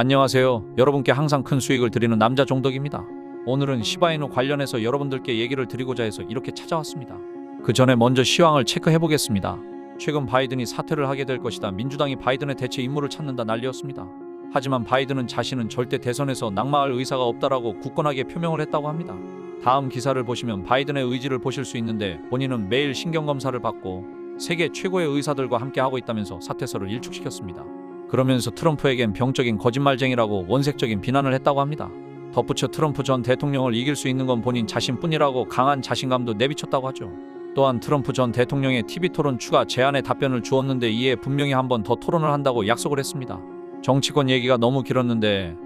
안녕하세요. 여러분께 항상 큰 수익을 드리는 남자 종덕입니다. 오늘은 시바이누 관련해서 여러분들께 얘기를 드리고자 해서 이렇게 찾아왔습니다. 그 전에 먼저 시황을 체크해 보겠습니다. 최근 바이든이 사퇴를 하게 될 것이다. 민주당이 바이든의 대체 임무를 찾는다 난리였습니다. 하지만 바이든은 자신은 절대 대선에서 낙마할 의사가 없다라고 굳건하게 표명을 했다고 합니다. 다음 기사를 보시면 바이든의 의지를 보실 수 있는데 본인은 매일 신경 검사를 받고 세계 최고의 의사들과 함께 하고 있다면서 사퇴서를 일축시켰습니다. 그러면서 트럼프에겐 병적인 거짓말쟁이라고 원색적인 비난을 했다고 합니다. 덧붙여 트럼프 전 대통령을 이길 수 있는 건 본인 자신뿐이라고 강한 자신감도 내비쳤다고 하죠. 또한 트럼프 전 대통령의 TV 토론 추가 제안에 답변을 주었는데 이에 분명히 한 번 더 토론을 한다고 약속을 했습니다. 정치권 얘기가 너무 길었는데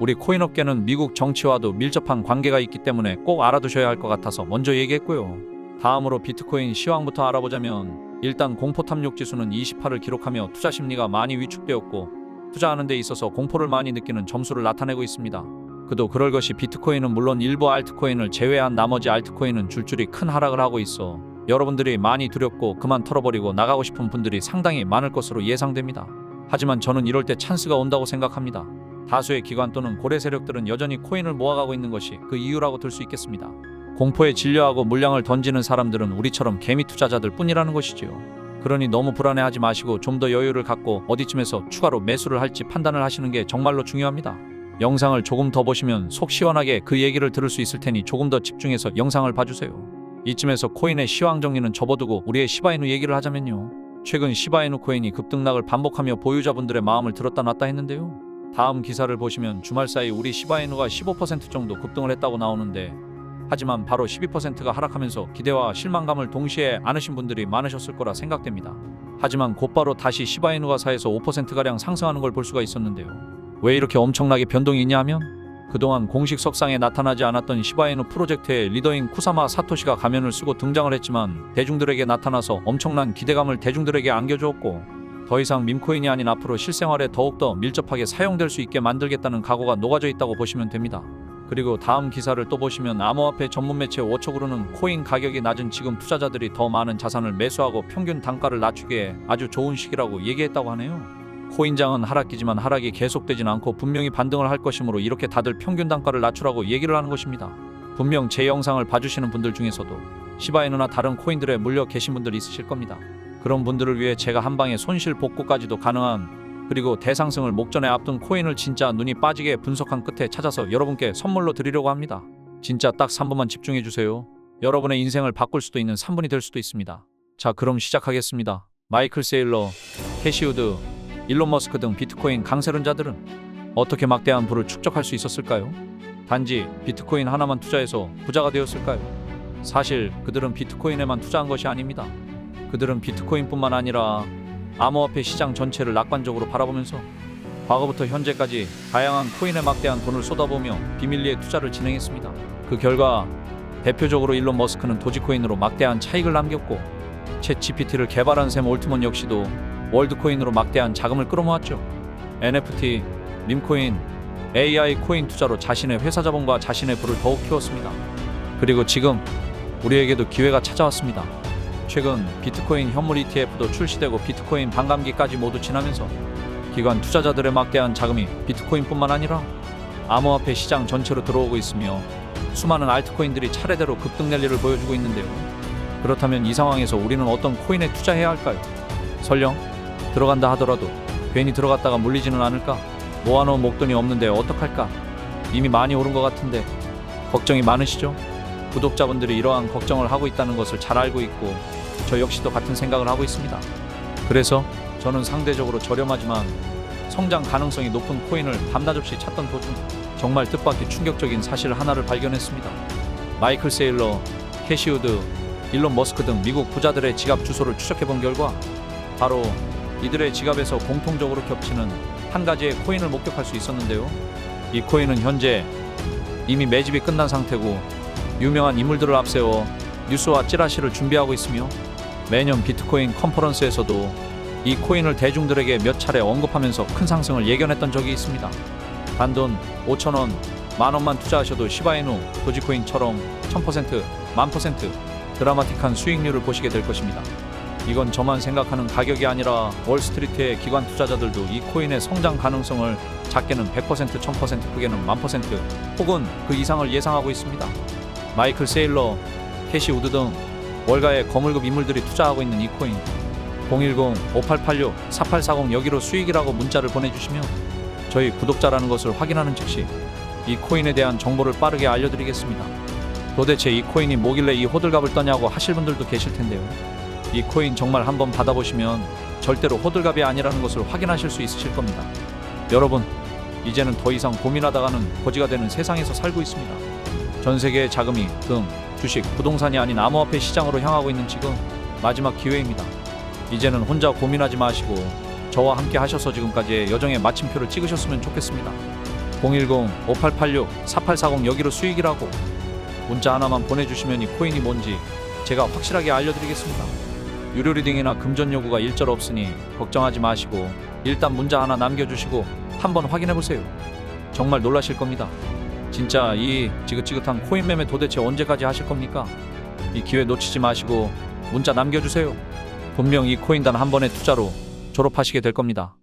우리 코인업계는 미국 정치와도 밀접한 관계가 있기 때문에 꼭 알아두셔야 할 것 같아서 먼저 얘기했고요. 다음으로 비트코인 시황부터 알아보자면 일단 공포 탐욕 지수는 28을 기록하며 투자 심리가 많이 위축되었고 투자하는 데 있어서 공포를 많이 느끼는 점수를 나타내고 있습니다. 그도 그럴 것이 비트코인은 물론 일부 알트코인을 제외한 나머지 알트코인은 줄줄이 큰 하락을 하고 있어 여러분들이 많이 두렵고 그만 털어버리고 나가고 싶은 분들이 상당히 많을 것으로 예상됩니다. 하지만 저는 이럴 때 찬스가 온다고 생각합니다. 다수의 기관 또는 고래 세력들은 여전히 코인을 모아가고 있는 것이 그 이유라고 들 수 있겠습니다. 공포에 질려하고 물량을 던지는 사람들은 우리처럼 개미 투자자들 뿐이라는 것이지요. 그러니 너무 불안해하지 마시고 좀 더 여유를 갖고 어디쯤에서 추가로 매수를 할지 판단을 하시는 게 정말로 중요합니다. 영상을 조금 더 보시면 속 시원하게 그 얘기를 들을 수 있을 테니 조금 더 집중해서 영상을 봐주세요. 이쯤에서 코인의 시황 정리는 접어두고 우리의 시바이누 얘기를 하자면요. 최근 시바이누 코인이 급등락을 반복하며 보유자분들의 마음을 들었다 놨다 했는데요. 다음 기사를 보시면 주말 사이 우리 시바이누가 15% 정도 급등을 했다고 나오는데 하지만 바로 12%가 하락하면서 기대와 실망감을 동시에 안으신 분들이 많으셨을 거라 생각됩니다. 하지만 곧바로 다시 시바이누가 4에서 5%가량 상승하는 걸 볼 수가 있었는데요. 왜 이렇게 엄청나게 변동이 있냐 하면 그동안 공식 석상에 나타나지 않았던 시바이누 프로젝트의 리더인 쿠사마 사토시가 가면을 쓰고 등장을 했지만 대중들에게 나타나서 엄청난 기대감을 대중들에게 안겨주었고 더 이상 밈코인이 아닌 앞으로 실생활에 더욱더 밀접하게 사용될 수 있게 만들겠다는 각오가 녹아져 있다고 보시면 됩니다. 그리고 다음 기사를 또 보시면 암호화폐 전문 매체 워처그루는 코인 가격이 낮은 지금 투자자들이 더 많은 자산을 매수하고 평균 단가를 낮추기에 아주 좋은 시기라고 얘기했다고 하네요. 코인장은 하락기지만 하락이 계속되진 않고 분명히 반등을 할 것이므로 이렇게 다들 평균 단가를 낮추라고 얘기를 하는 것입니다. 분명 제 영상을 봐주시는 분들 중에서도 시바이누나 다른 코인들에 물려 계신 분들 있으실 겁니다. 그런 분들을 위해 제가 한 방에 손실 복구까지도 가능한 그리고 대상승을 목전에 앞둔 코인을 진짜 눈이 빠지게 분석한 끝에 찾아서 여러분께 선물로 드리려고 합니다. 진짜 딱 3분만 집중해 주세요. 여러분의 인생을 바꿀 수도 있는 3분이 될 수도 있습니다. 자, 그럼 시작하겠습니다. 마이클 세일러, 캐시우드, 일론 머스크 등 비트코인 강세론자들은 어떻게 막대한 부를 축적할 수 있었을까요? 단지 비트코인 하나만 투자해서 부자가 되었을까요? 사실 그들은 비트코인에만 투자한 것이 아닙니다. 그들은 비트코인뿐만 아니라 암호화폐 시장 전체를 낙관적으로 바라보면서 과거부터 현재까지 다양한 코인에 막대한 돈을 쏟아부으며 비밀리에 투자를 진행했습니다. 그 결과 대표적으로 일론 머스크는 도지코인으로 막대한 차익을 남겼고 챗 GPT를 개발한 샘 올트먼 역시도 월드코인으로 막대한 자금을 끌어모았죠. NFT, 밈코인, AI 코인 투자로 자신의 회사 자본과 자신의 부를 더욱 키웠습니다. 그리고 지금 우리에게도 기회가 찾아왔습니다. 최근 비트코인 현물 ETF도 출시되고 비트코인 반감기까지 모두 지나면서 기관 투자자들의 막대한 자금이 비트코인뿐만 아니라 암호화폐 시장 전체로 들어오고 있으며 수많은 알트코인들이 차례대로 급등 랠리를 보여주고 있는데요. 그렇다면 이 상황에서 우리는 어떤 코인에 투자해야 할까요? 설령 들어간다 하더라도 괜히 들어갔다가 물리지는 않을까? 모아놓은 목돈이 없는데 어떡할까? 이미 많이 오른 것 같은데 걱정이 많으시죠? 구독자분들이 이러한 걱정을 하고 있다는 것을 잘 알고 있고 저 역시도 같은 생각을 하고 있습니다. 그래서 저는 상대적으로 저렴하지만 성장 가능성이 높은 코인을 밤낮 없이 찾던 도중 정말 뜻밖의 충격적인 사실 하나를 발견했습니다. 마이클 세일러, 캐시우드, 일론 머스크 등 미국 부자들의 지갑 주소를 추적해 본 결과 바로 이들의 지갑에서 공통적으로 겹치는 한 가지의 코인을 목격할 수 있었는데요. 이 코인은 현재 이미 매집이 끝난 상태고 유명한 인물들을 앞세워 뉴스와 찌라시를 준비하고 있으며 매년 비트코인 컨퍼런스에서도 이 코인을 대중들에게 몇 차례 언급하면서 큰 상승을 예견했던 적이 있습니다. 단돈 5천원, 만원만 투자하셔도 시바이누, 도지코인처럼 1000%, 만퍼센트 드라마틱한 수익률을 보시게 될 것입니다. 이건 저만 생각하는 가격이 아니라 월스트리트의 기관 투자자들도 이 코인의 성장 가능성을 작게는 100%, 1000%, 크게는 1000% 혹은 그 이상을 예상하고 있습니다. 마이클 세일러, 캐시 우드 등 월가의 거물급 인물들이 투자하고 있는 이 코인 010-5886-4840 여기로 수익이라고 문자를 보내주시면 저희 구독자라는 것을 확인하는 즉시 이 코인에 대한 정보를 빠르게 알려드리겠습니다. 도대체 이 코인이 뭐길래 이 호들갑을 떠냐고 하실 분들도 계실 텐데요. 이 코인 정말 한번 받아보시면 절대로 호들갑이 아니라는 것을 확인하실 수 있으실 겁니다. 여러분, 이제는 더 이상 고민하다가는 거지가 되는 세상에서 살고 있습니다. 전 세계의 자금이 금, 주식, 부동산이 아닌 암호화폐 시장으로 향하고 있는 지금 마지막 기회입니다. 이제는 혼자 고민하지 마시고 저와 함께 하셔서 지금까지의 여정의 마침표를 찍으셨으면 좋겠습니다. 010-5886-4840 여기로 수익이라고 문자 하나만 보내주시면 이 코인이 뭔지 제가 확실하게 알려드리겠습니다. 유료 리딩이나 금전 요구가 일절 없으니 걱정하지 마시고 일단 문자 하나 남겨주시고 한번 확인해보세요. 정말 놀라실 겁니다. 진짜 이 지긋지긋한 코인 매매 도대체 언제까지 하실 겁니까? 이 기회 놓치지 마시고 문자 남겨주세요. 분명 이 코인 단 한 번의 투자로 졸업하시게 될 겁니다.